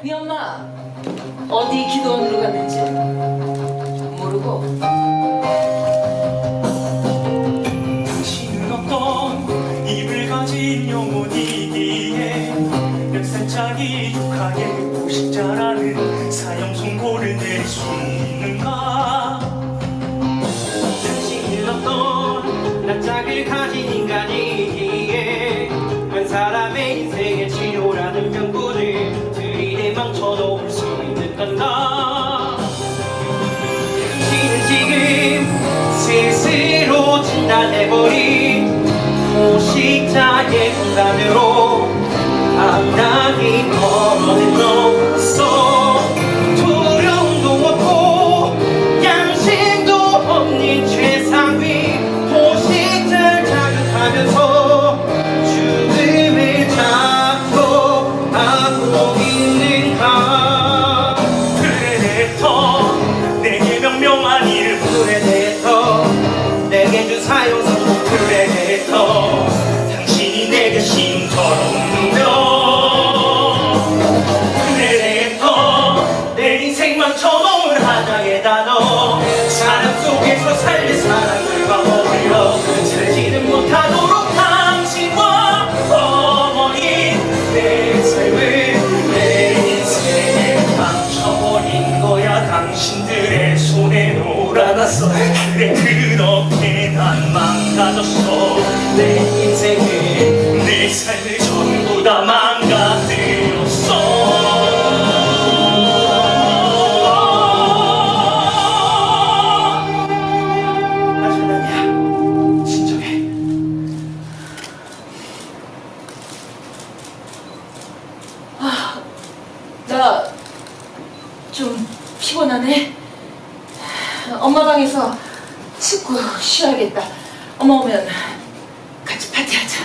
네 엄마 어디 기도원으로 갔는지 모르고. 당신은 어떤 입을 가진 영혼이기에 몇 살짜리 육하게 포식자라는 사형 선고를 내릴 수 있는가? 당신은 어떤 낯짝을 가진 인간이기에 한 사람의 인생의 치료라는 명분을 들이대 망쳐놓을 수 있는 건가 당신은 지금 스스로 진단해버린 포식자의 공감으로 당당히 걸어내놓았어. 두려움도 없고 양심도 없는 최상위 포식자를 자극하면서 죽음을 잡고 하고 선고 프레데터 당신이 내게 신처럼 누며 프레데터 내 인생 망쳐놓은 하나의 단어. 사람 속에서 살릴 사람 당신들의 손에 놀아났어 그래 그렇게 난 망가졌어. 내 인생을 내 삶을 전부 다 망가뜨렸어. 하지만 아니야. 진정해. 나좀 피곤하네. 엄마 방에서 씻고 쉬어야겠다. 엄마 오면 같이 파티하자.